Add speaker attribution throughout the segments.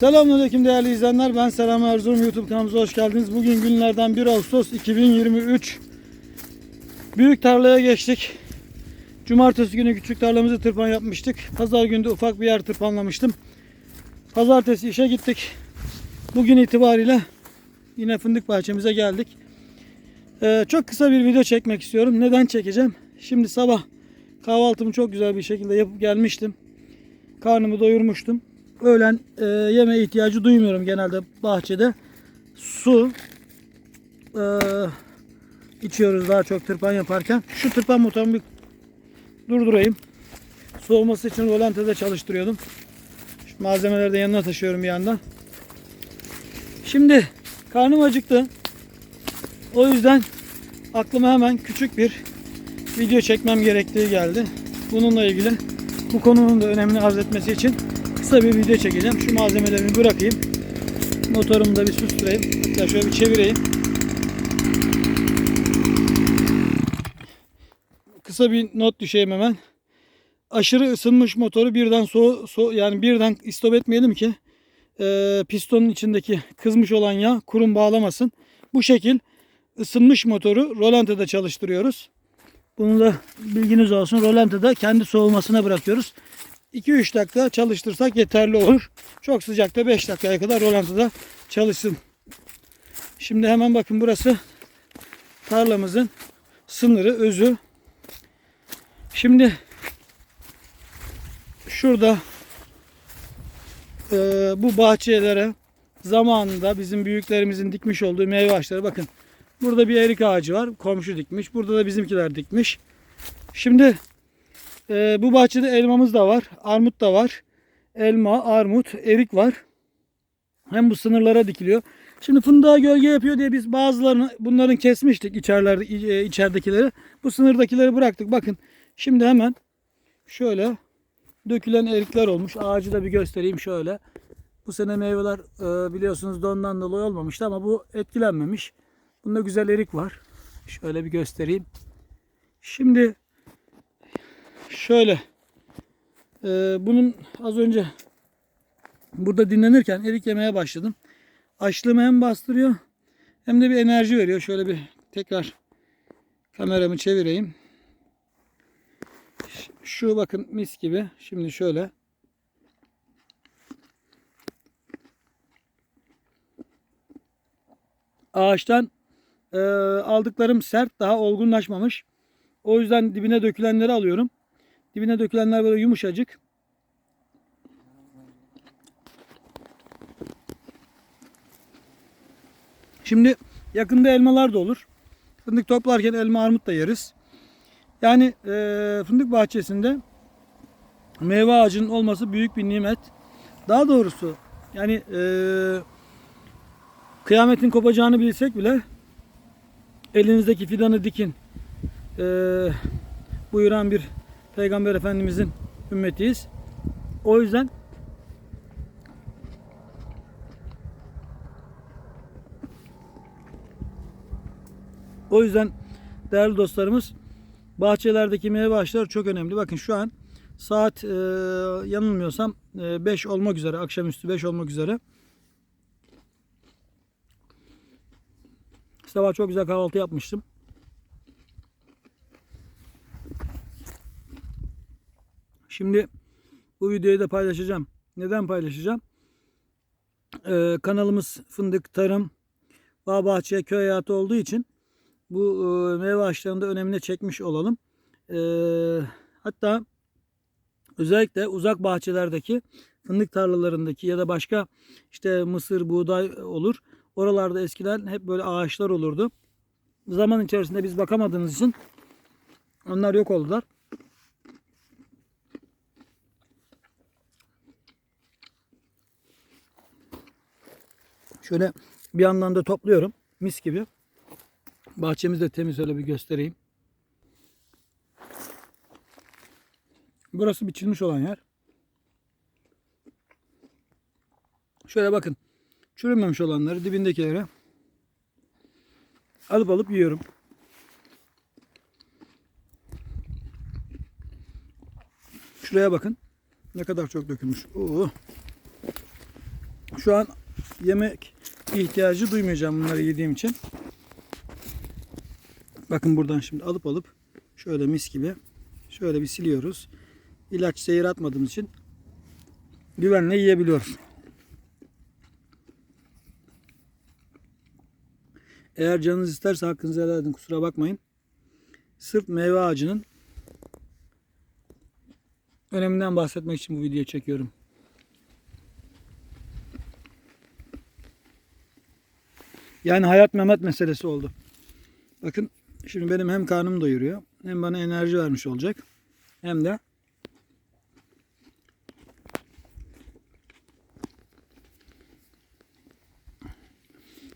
Speaker 1: Selamünaleyküm değerli izleyenler. Ben Selam Erzurum YouTube kanalımıza hoş geldiniz. Bugün günlerden 1 Ağustos 2023. Büyük tarlaya geçtik. Cumartesi günü küçük tarlamızı tırpan yapmıştık. Pazar günü ufak bir yer tırpanlamıştım. Pazartesi işe gittik. Bugün itibariyle yine fındık bahçemize geldik. Ee, çok kısa bir video çekmek istiyorum. Neden çekeceğim? Şimdi sabah kahvaltımı çok güzel bir şekilde yapıp gelmiştim. Karnımı doyurmuştum. Öğlen e, yeme ihtiyacı duymuyorum genelde bahçede. Su e, içiyoruz daha çok tırpan yaparken. Şu tırpan motorumu bir durdurayım. Soğuması için rolantede çalıştırıyordum. Şu malzemeleri de yanına taşıyorum bir yandan. Şimdi karnım acıktı. O yüzden aklıma hemen küçük bir video çekmem gerektiği geldi. Bununla ilgili bu konunun da önemini arz etmesi için kısa bir video çekeceğim. Şu malzemelerimi bırakayım. Motorumu da bir susturayım. Hatta şöyle bir çevireyim. Kısa bir not düşeyim hemen. Aşırı ısınmış motoru birden so, so yani birden istop etmeyelim ki e, pistonun içindeki kızmış olan yağ kurum bağlamasın. Bu şekil ısınmış motoru rolantada çalıştırıyoruz. Bunu da bilginiz olsun. Rolantada kendi soğumasına bırakıyoruz. 2-3 dakika çalıştırsak yeterli olur. Çok sıcakta 5 dakikaya kadar rolantada çalışsın. Şimdi hemen bakın burası tarlamızın sınırı, özü. Şimdi şurada e, bu bahçelere zamanında bizim büyüklerimizin dikmiş olduğu meyve ağaçları bakın. Burada bir erik ağacı var. Komşu dikmiş. Burada da bizimkiler dikmiş. Şimdi e, bu bahçede elmamız da var. Armut da var. Elma, armut, erik var. Hem bu sınırlara dikiliyor. Şimdi fındığa gölge yapıyor diye biz bazılarını bunların kesmiştik içerlerde e, içeridekileri. Bu sınırdakileri bıraktık. Bakın şimdi hemen şöyle dökülen erikler olmuş. Ağacı da bir göstereyim şöyle. Bu sene meyveler e, biliyorsunuz dondan dolayı olmamıştı ama bu etkilenmemiş. Bunda güzel erik var. Şöyle bir göstereyim. Şimdi şöyle e, bunun az önce burada dinlenirken erik yemeye başladım. Açlığımı hem bastırıyor hem de bir enerji veriyor. Şöyle bir tekrar kameramı çevireyim. Şu bakın mis gibi. Şimdi şöyle ağaçtan e, aldıklarım sert daha olgunlaşmamış. O yüzden dibine dökülenleri alıyorum. Dibine dökülenler böyle yumuşacık. Şimdi yakında elmalar da olur. Fındık toplarken elma armut da yeriz. Yani e, fındık bahçesinde meyve ağacının olması büyük bir nimet. Daha doğrusu yani e, kıyametin kopacağını bilsek bile elinizdeki fidanı dikin e, buyuran bir peygamber efendimizin ümmetiyiz. O yüzden o yüzden değerli dostlarımız bahçelerdeki meyve ağaçları çok önemli. Bakın şu an saat e, yanılmıyorsam 5 olmak üzere akşamüstü 5 olmak üzere. Sabah çok güzel kahvaltı yapmıştım. Şimdi bu videoyu da paylaşacağım. Neden paylaşacağım? Ee, kanalımız fındık, tarım, bağ bahçe, köy hayatı olduğu için bu e, meyve ağaçlarının da önemine çekmiş olalım. Ee, hatta özellikle uzak bahçelerdeki fındık tarlalarındaki ya da başka işte mısır, buğday olur. Oralarda eskiden hep böyle ağaçlar olurdu. Zaman içerisinde biz bakamadığımız için onlar yok oldular. Şöyle bir yandan da topluyorum. Mis gibi. Bahçemiz de temiz öyle bir göstereyim. Burası biçilmiş olan yer. Şöyle bakın. Çürümemiş olanları dibindekileri alıp alıp yiyorum. Şuraya bakın. Ne kadar çok dökülmüş. Oo. Şu an yemek ihtiyacı duymayacağım bunları yediğim için. Bakın buradan şimdi alıp alıp şöyle mis gibi şöyle bir siliyoruz. İlaç zehir atmadığımız için güvenle yiyebiliyoruz. Eğer canınız isterse hakkınızı helal edin kusura bakmayın. Sırf meyve ağacının öneminden bahsetmek için bu videoyu çekiyorum. Yani hayat memat meselesi oldu. Bakın şimdi benim hem karnım doyuruyor hem bana enerji vermiş olacak hem de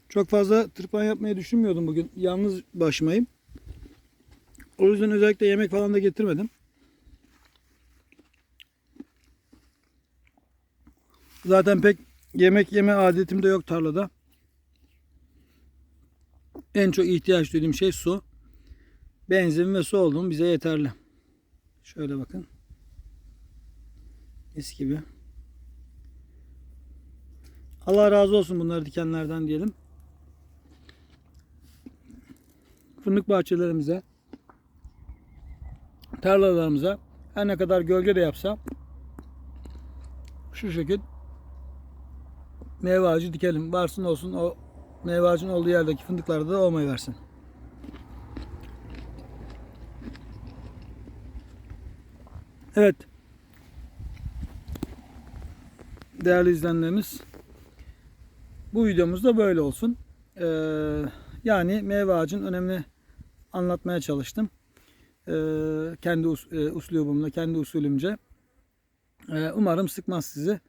Speaker 1: çok fazla tırpan yapmayı düşünmüyordum bugün. Yalnız başımayım. O yüzden özellikle yemek falan da getirmedim. Zaten pek yemek yeme adetim de yok tarlada. En çok ihtiyaç duyduğum şey su. Benzin ve su olduğum bize yeterli. Şöyle bakın. Mis gibi. Allah razı olsun bunları dikenlerden diyelim. Fındık bahçelerimize, tarlalarımıza her ne kadar gölge de yapsa şu şekil meyve ağacı dikelim. Varsın olsun o meyve ağacının olduğu yerdeki fındıklarda da olmayı versin. Evet. Değerli izleyenlerimiz bu videomuz da böyle olsun. Ee, yani meyve ağacının önemini anlatmaya çalıştım. Ee, kendi us- e, uslubumla, kendi usulümce. Ee, umarım sıkmaz sizi.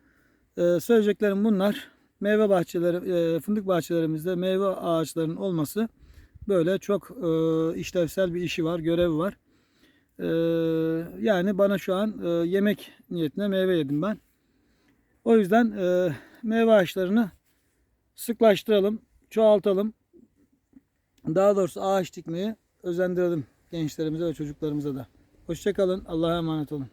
Speaker 1: Ee, söyleyeceklerim bunlar. Meyve bahçeleri, e, fındık bahçelerimizde meyve ağaçlarının olması böyle çok e, işlevsel bir işi var, görevi var. Ee, yani bana şu an e, yemek niyetine meyve yedim ben. O yüzden e, meyve ağaçlarını sıklaştıralım, çoğaltalım. Daha doğrusu ağaç dikmeyi özendirelim gençlerimize ve çocuklarımıza da. Hoşçakalın. Allah'a emanet olun.